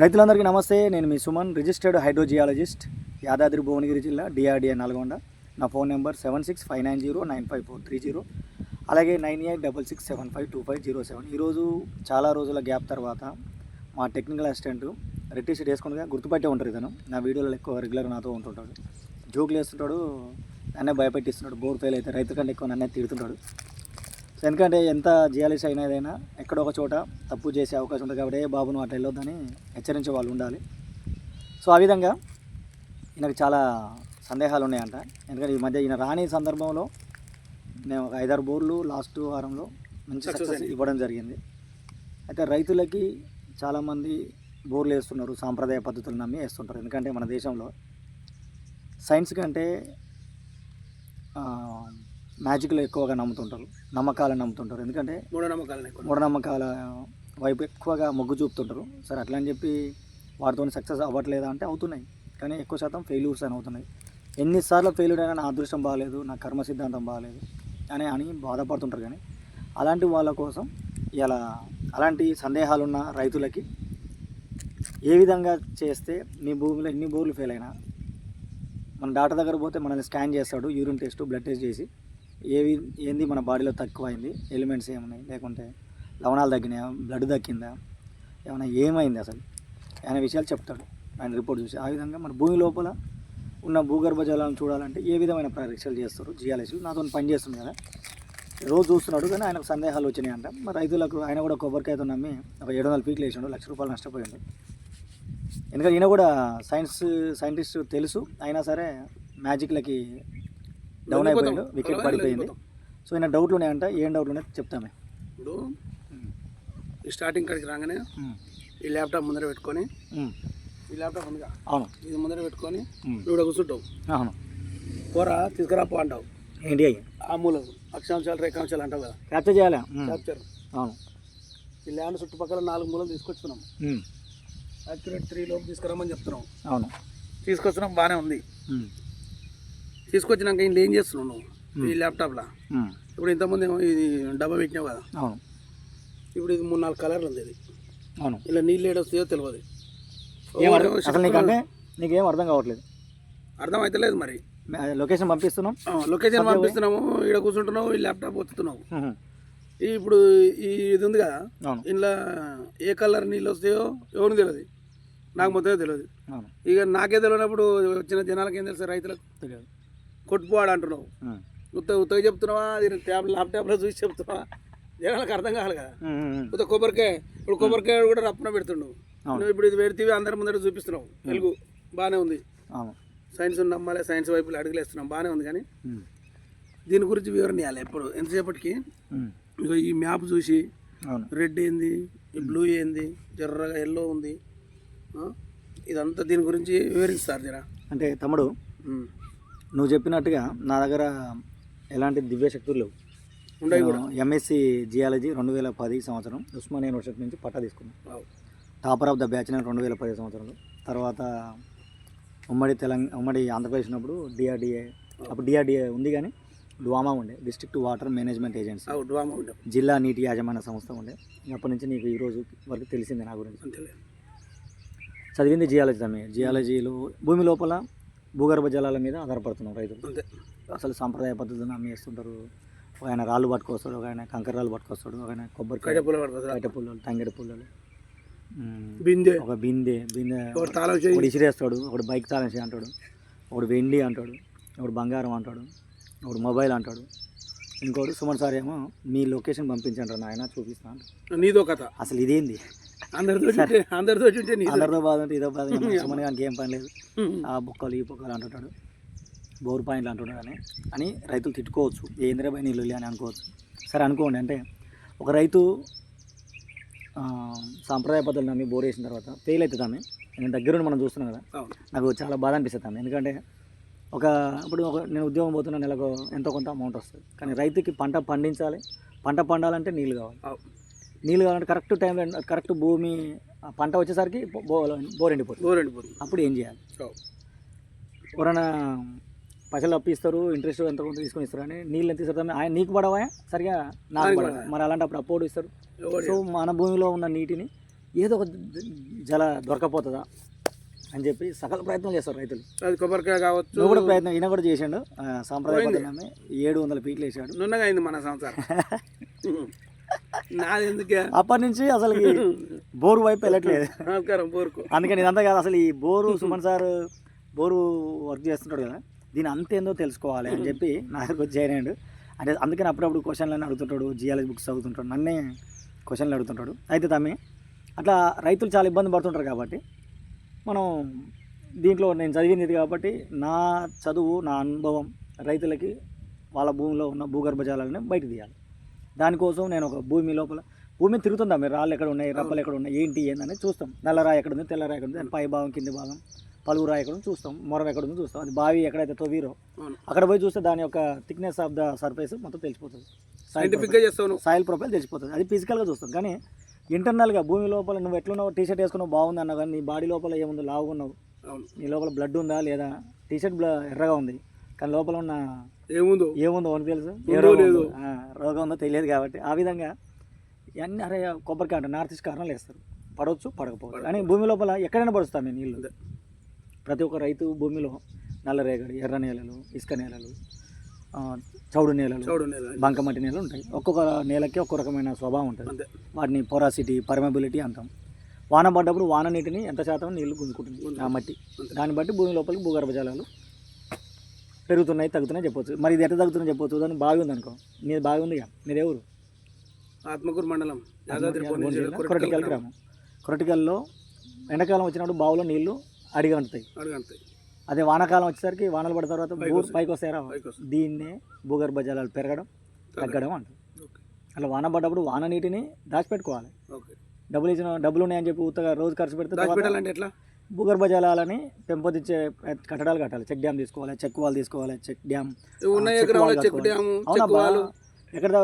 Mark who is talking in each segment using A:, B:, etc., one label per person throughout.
A: రైతులందరికీ నమస్తే. నేను మీ సుమన్ రిజిస్టర్డ్ హైడ్రోజియాలజిస్ట్ యాదాద్రి భువనగిరి జిల్లా డిఆర్డిఏ నల్గొండ. నా phone number seven six five nine zero nine five four three zero అలాగే nine eight double six seven five two five zero seven. ఈరోజు చాలా రోజుల గ్యాప్ తర్వాత మా టెక్నికల్ అసిస్టెంట్ రెడ్ టీషర్ట్ వేసుకుని గుర్తుపట్టే ఉంటారు ఇతను. నా వీడియోలో ఎక్కువ రెగ్యులర్ నాతో ఉంటుంటాడు. జోకులు వేస్తుంటాడు నన్నే భయపెట్టిస్తున్నాడు బోర్ ఫెయిల్ అయితే రైతు కంటే ఎక్కువ నన్నే తిడుతుంటాడు. సో ఎందుకంటే ఎంత జియాలిస్ అయినా ఏదైనా ఎక్కడో ఒక చోట తప్పు చేసే అవకాశం ఉంటుంది కాబట్టి ఏ బాబు నువ్వు అట్లా వెళ్ళొద్దని హెచ్చరించే వాళ్ళు ఉండాలి. సో ఆ విధంగా ఈయనకు చాలా సందేహాలు ఉన్నాయంట. ఎందుకంటే ఈ మధ్య ఈయన రాని సందర్భంలో నేను ఒక ఐదారు బోర్లు లాస్ట్ వారంలో మంచి సక్సెస్. ఇవ్వడం జరిగింది. అయితే రైతులకి చాలామంది బోర్లు వేస్తున్నారు సాంప్రదాయ పద్ధతులు నమ్మి వేస్తుంటారు. ఎందుకంటే మన దేశంలో సైన్స్ కంటే మ్యాజిక్లో ఎక్కువగా నమ్ముతుంటారు. నమ్మకాలను నమ్ముతుంటారు. ఎందుకంటే
B: మూఢనమ్మకాలను
A: మూఢనమ్మకాల వైపు ఎక్కువగా మొగ్గు చూపుతుంటారు. సరే అట్లా అని చెప్పి వాటితో సక్సెస్ అవ్వట్లేదా అంటే అవుతున్నాయి. కానీ ఎక్కువ శాతం ఫెయిల్యూర్స్ అని అవుతున్నాయి. ఎన్నిసార్లు ఫెయిల్యూర్ అయినా నా అదృష్టం బాగాలేదు నా కర్మ సిద్ధాంతం బాగాలేదు అని అని బాధపడుతుంటారు కానీ అలాంటి వాళ్ళ కోసం ఇలా అలాంటి సందేహాలున్న రైతులకి ఏ విధంగా చేస్తే మీ భూమిలో ఎన్ని బోర్లు ఫెయిల్ అయినా మన డాక్టర్ దగ్గర పోతే మనల్ని స్కాన్ చేస్తాడు యూరిన్ టెస్ట్ బ్లడ్ టెస్ట్ చేసి ఏవి ఏంది మన బాడీలో తక్కువైంది? ఎలిమెంట్స్ ఏమున్నాయి? లేకుంటే లవణాలు తగ్గినాయా? బ్లడ్ తగ్గిందా? ఏమైనా ఏమైంది అసలు? ఆయన విషయాలు చెప్తాడు. ఆయన రిపోర్ట్ చూసి ఆ విధంగా మన భూమి లోపల ఉన్న భూగర్భ జలాలను చూడాలంటే ఏ విధమైన పరీక్షలు చేస్తారు? జియాలజీలు నాతో పని చేస్తుంది కదా. రోజు చూస్తున్నాడు కానీ ఆయనకు సందేహాలు వచ్చినాయంట మరి రైతులకు ఆయన కూడా కొబ్బరికాయతో నమ్మి ఒక ఏడు వందల పీకులు వేసాడు లక్ష రూపాయలు నష్టపోయాడు. ఎందుకంటే ఈయన కూడా సైన్స్ సైంటిస్ట్ తెలుసు. అయినా సరే మ్యాజిక్లకి డౌన్ అయిపోయాడు వికెట్ పడిపోయింది. సో ఈయన డౌట్లు ఉన్నాయంట ఏం డౌట్లు ఉన్నాయో చెప్తామే.
B: ఇప్పుడు స్టార్టింగ్ కాడికి రాగానే ఈ ల్యాప్టాప్ ముందర పెట్టుకొని ఈ ల్యాప్టాప్ ఉందిగా
A: అవును.
B: ఇది ముందర పెట్టుకొని. నువ్వు కూర్చుంటావు.
A: అవును.
B: కూర తీసుకురా పో అంటావు.
A: ఏంటి అయ్యి?
B: ఆ మూలం అక్షాంశాలు రేఖాంశాలు అంటావు కదా.
A: క్యాప్చర్ చేయాలా.
B: క్యాప్చర్
A: అవును.
B: ఈ ల్యాండ్ చుట్టుపక్కల నాలుగు మూలం తీసుకొచ్చుకున్నాం.
A: ఉమ్.
B: యాక్యురేట్ త్రీ లోపు తీసుకురామని చెప్తున్నాం.
A: అవును.
B: తీసుకొచ్చినాం బాగానే ఉంది. తీసుకొచ్చినాక ఇంట్లో ఏం చేస్తున్నావు నువ్వు? ఈ ల్యాప్టాప్లో. ఇప్పుడు ఇంతకుముందు ఏమో ఇది డబ్బా పెట్టినావు కదా?
A: అవును.
B: ఇప్పుడు ఇది మూడు నాలుగు కలర్లు ఉంది ఇది.
A: అవును.
B: ఇలా నీళ్ళు ఏడు వస్తాయో తెలియదు
A: ఏం అర్థం అసలు నీకంటే నీకేం అర్థం కావట్లేదు.
B: అర్థమైతలేదు మరి.
A: మే- లొకేషన్ పంపిస్తున్నాం.
B: లొకేషన్ పంపిస్తున్నాము ఇక్కడ కూర్చుంటున్నావు ఈ ల్యాప్టాప్. ఈ ఇప్పుడు ఈ ఇది ఉంది కదా? ఇంట్లో ఏ కలర్ నీళ్ళు వస్తాయో ఎవరికి తెలియదు నాకు మొత్తమే తెలియదు ఇక నాకే తెలియనప్పుడు వచ్చిన జనాలకి ఏం తెలుసు? రైతులకు
A: తెలియదు
B: కొట్టుపోవాడు అంటున్నావు. ఉత్త ఉత్తగా చెప్తున్నావా? ట్యాబ్ ల్యాప్టాప్లో చూసి చెప్తున్నావా? జనాలకు అర్థం కావాలి కదా. ఉత్త కొబ్బరికాయ ఇప్పుడు కొబ్బరికాయ కూడా రప్పున పెడుతుండు.
A: అవును.
B: నువ్వు ఇప్పుడు ఇది పెడితే అందరి ముందర చూపిస్తున్నావు. తెలుగు బాగానే ఉంది. సైన్స్ నమ్మాలి సైన్స్ వైపు అడుగులేస్తున్నాం. బాగానే ఉంది కానీ. దీని గురించి వివరణ ఇవ్వాలి ఎప్పుడు? ఎంతసేపటికి? ఈ మ్యాప్ చూసి రెడ్ ఏంది? బ్లూ ఏంది? జర్రగా ఎల్లో ఉంది? ఇదంతా దీని గురించి వివరిస్తారు జరా.
A: అంటే తమ్ముడు. నువ్వు చెప్పినట్టుగా నా దగ్గర ఎలాంటి దివ్య శక్తులు లేవు
B: ఉండయి కూడా.
A: ఎంఎస్సి జియాలజీ రెండు వేల పది సంవత్సరం ఉస్మానియా యూనివర్సిటీ నుంచి పట్టా తీసుకున్నాను. టాపర్ ఆఫ్ ద బ్యాచ్ నేను రెండు వేల పది సంవత్సరంలో. తర్వాత ఉమ్మడి తెలంగాణ ఉమ్మడి ఆంధ్రప్రదేశ్ ఉన్నప్పుడు డిఆర్డిఏ అప్పుడు డిఆర్డిఏ ఉంది కానీ డువామా ఉండే district water management agency.
B: DWAMA ఉండే.
A: జిల్లా నీటి యాజమాన్య సంస్థ ఉండే. అప్పటి నుంచి నీకు ఈ రోజు వరకు తెలిసిందే నా గురించి. చదివింది జియాలజీ తమ్మి. జియాలజీలో భూమి లోపల భూగర్భ జలాల మీద ఆధారపడుతున్నాం రైతులు.
B: అంతే.
A: అసలు సాంప్రదాయ పద్ధతులను అమ్మి వేస్తుంటారు. ఒక ఆయన రాళ్ళు పట్టుకొస్తాడు ఒక ఆయన కంకర రాళ్ళు పట్టుకొస్తాడు ఒక ఆయన
B: పడుతుంది
A: కట్టె పుల్లలు తంగెడ పుల్లలు.
B: బిందె.
A: ఒక బిందె బిందె
B: తాళం
A: ఒకడు ఇసిరేస్తాడు ఒకడు బైక్ తాళేసి అంటాడు ఒకడు వెండి అంటాడు ఒకడు బంగారం అంటాడు ఒకడు మొబైల్ అంటాడు. ఇంకోటి సుమన్ సార్ ఏమో మీ లొకేషన్ పంపించండి నాయన చూపిస్తా అంటాడు.
B: నీదో కథ.
A: అసలు ఇదేంది?
B: అందరితో అందరితో
A: అందరితో బాధ అంటే ఇదో బాధ సుమన్ గారికి ఏం పని లేదు. ఆ బొక్కలు ఈ బొక్కలు అంటుంటాడు. బోర్ పాయింట్లు అంటున్నాడు అని. అని రైతులు తిట్టుకోవచ్చు. ఏంద్రా పై నీళ్ళు అని అనుకోవచ్చు. సరే అనుకోండి. అంటే ఒక రైతు సాంప్రదాయ పద్ధతులు నమ్మి బోర్ వేసిన తర్వాత ఫెయిల్ అవుతుంది ఆమె నేను దగ్గరుండి మనం చూస్తున్నాం కదా. నాకు చాలా బాధ అనిపిస్తుంది ఆమె ఎందుకంటే ఒక ఇప్పుడు ఒక నేను ఉద్యోగం పోతున్న నెలకు ఎంతో కొంత అమౌంట్ వస్తుంది. కానీ రైతుకి పంట పండించాలి. పంట పండాలంటే నీళ్ళు కావాలి. నీళ్ళు కావాలంటే కరెక్ట్ టైంలో కరెక్ట్ భూమి పంట వచ్చేసరికి బో బోర్ ఎండిపోతుంది.
B: బోర్ ఎండిపోతుంది.
A: అప్పుడు ఏం చేయాలి. ఎవరైనా పైసలు అప్పిస్తారు ఇంట్రెస్ట్ ఎంత కొంత తీసుకొని ఇస్తారు అని నీళ్ళు ఎంత ఇస్తారు ఆయన నీకు పడవా? సరిగా నాకు పడవా. మరి అలాంటప్పుడు అప్పుడు ఇస్తారు? సో మన భూమిలో ఉన్న నీటిని ఏదో ఒక జల దొరకపోతుందా అని చెప్పి సకల ప్రయత్నం చేస్తారు రైతులు.
B: అది కొబ్బరికాయ కావచ్చు.
A: నువ్వు కూడా ప్రయత్నం ఈయన కూడా చేసిండు. ఆ, సాంప్రదాయబద్ధంగానే ఏడు వందల పీట్లు వేసాడు.
B: నున్నగా అయింది మన ఎందుకే
A: అప్పటి నుంచి అసలు బోరు వైపు వెళ్ళట్లేదు. అందుకని ఇదంతా కాదు అసలు ఈ bore Suman sir bore work చేస్తుంటాడు కదా దీని అంతేందో తెలుసుకోవాలి అని చెప్పి నా దగ్గరకు వచ్చి అయ్యాడు. అంటే అందుకని అప్పుడప్పుడు క్వశ్చన్లను అడుగుతుంటాడు జియాలజీ బుక్స్ చదువుతుంటాడు నన్నే క్వశ్చన్లు అడుగుతుంటాడు. అయితే తమ్మి అట్లా రైతులు చాలా ఇబ్బంది పడుతుంటారు కాబట్టి మనం దీంట్లో నేను చదివింది ఇది కాబట్టి నా చదువు నా అనుభవం రైతులకి వాళ్ళ భూమిలో ఉన్న భూగర్భ జలాలని బయట తీయాలి. దానికోసం నేను ఒక భూమి లోపల భూమి తిరుగుతుందా మీరు? రాళ్ళు ఎక్కడ ఉన్నాయి? రప్పలు ఎక్కడ ఉన్నాయి? ఏంటి ఏందని చూస్తాం. నల్లరాయి ఎక్కడ ఉంది? తెల్లరాయి ఎక్కడ ఉంది? దాని పై భాగం కింది భాగం పలుగు రాయి ఎక్కడ ఉంది? చూస్తాం. మొరం ఎక్కడ ఉంది చూస్తాం. అది బావి ఎక్కడైతే
B: అవును.
A: అక్కడ పోయి చూస్తే దాని యొక్క థిక్నెస్ ఆఫ్ ద సర్ఫేస్ మొత్తం తెలిసిపోతుంది.
B: సైంటిఫిక్గా చేస్తావు నువ్వు?
A: సాయిల్ ప్రొఫైల్ తెలిసిపోతుంది. అది ఫిజికల్గా చూస్తాం. కానీ ఇంటర్నల్గా భూమి లోపల నువ్వు ఎట్లున్నావు టీ షర్ట్ వేసుకున్నావు బాగుంది అన్నావు కానీ నీ బాడీ లోపల ఏముంది? లావుగా ఉన్నావు. నీ లోపల బ్లడ్ ఉందా లేదా? టీ షర్ట్ బ్ల ఎర్రగా ఉంది. కానీ లోపల ఉన్న
B: ఏముందో?
A: ఏముందో అని తెలుసు ఏ రోగం
B: లేదో.
A: ఉందో, ఆ, రోగం ఉందో తెలియదు కాబట్టి ఆ విధంగా ఇవన్నీ అరే కొబ్బరికాయ అంటే నార్త్ ఈస్ట్ కారణాలు వేస్తారు. పడవచ్చు పడకపోవచ్చు. కానీ భూమి లోపల ఎక్కడైనా పడుస్తాను నేను నీళ్ళు. ప్రతి ఒక్క రైతు భూమిలో నల్లరేగడి ఎర్ర నేలలు ఇసుక నేలలు చౌడు నేలలు బంకమట్టి నేలలు ఉంటాయి. ఒక్కొక్క నేలకి ఒక్కొక్క రకమైన స్వభావం ఉంటుంది. వాటిని పొరాసిటీ పర్మబిలిటీ అంటాం. వాన పడ్డప్పుడు వాన నీటిని ఎంత శాతం నీళ్ళు గుంజుకుంటుంది ఆ మట్టి. దాన్ని బట్టి భూమి లోపలికి భూగర్భ జలాలు పెరుగుతున్నాయి తగ్గుతున్నాయి చెప్పొచ్చు. మరి ఇది ఎట్లా తగ్గుతున్నాయి చెప్పొచ్చు. దాని బావి ఉంది అనుకో నీది బావి ఉంది మీరు ఎవరు?
B: ఆత్మకూరు మండలం
A: కొరటికల్ గ్రామం. కొరటికల్లో ఎండాకాలం వచ్చినప్పుడు బావిలో నీళ్ళు అడిగి ఉంటాయి అదే వానాకాలం వచ్చేసరికి వానలు పడిన తర్వాత పైకి వస్తాయరా
B: వస్తాయి.
A: దీన్నే భూగర్భ జలాలు పెరగడం. తగ్గడం అంటారు. అలా వాన పడ్డప్పుడు వాన నీటిని దాచిపెట్టుకోవాలి. డబ్బులు ఇచ్చిన డబ్బులు ఉన్నాయని చెప్పి ఉత్తగా రోజు ఖర్చు పెడితే
B: ఎట్లా?
A: భూగర్భ జలాలని పెంపొందించే కట్టడాలు కట్టాలి. చెక్ డ్యామ్ తీసుకోవాలి చెక్ వాల్ తీసుకోవాలి చెక్ డ్యామ్. ఎక్కడ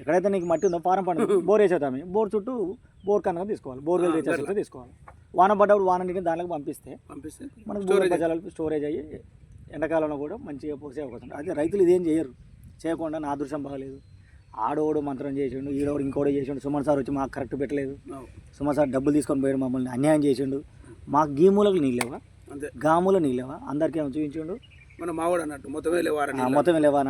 A: ఎక్కడైతే నీకు మట్టి ఉందో పారం పండు బోర్ వేసేద్దాం బోర్ చుట్టూ బోర్ కనుక తీసుకోవాలి. బోర్ వెల్ తీసుకోవాలి. వాన పడ్డప్పుడు వాన నీటిని దాంట్లోకి పంపిస్తే
B: పంపిస్తే
A: మనకు భూగర్భ జలాలు స్టోరేజ్ అయ్యి ఎండాకాలంలో కూడా మంచిగా పోసే అవకాశం అదే రైతులు ఇదేం చేయరు. చేయకుండా నా అదృష్టం బాగలేదు. ఆడోడు మంత్రం చేసిండు ఈడోడు ఇంకోటి చేసిండు. సుమన్ సార్ వచ్చి మాకు కరెక్ట్ పెట్టలేదు. సుమన్ సార్ డబ్బులు తీసుకొని పోయాడు మమ్మల్ని అన్యాయం చేసిండు. మాకు గీమూలకు నీళ్ళేవా
B: అంతే.
A: గాములో నీళ్ళేవా అందరికీ ఏమో చూపించిండు?
B: మన మావాడు అన్నట్టు మొత్తమే లేవారని
A: మొత్తం లేవా అని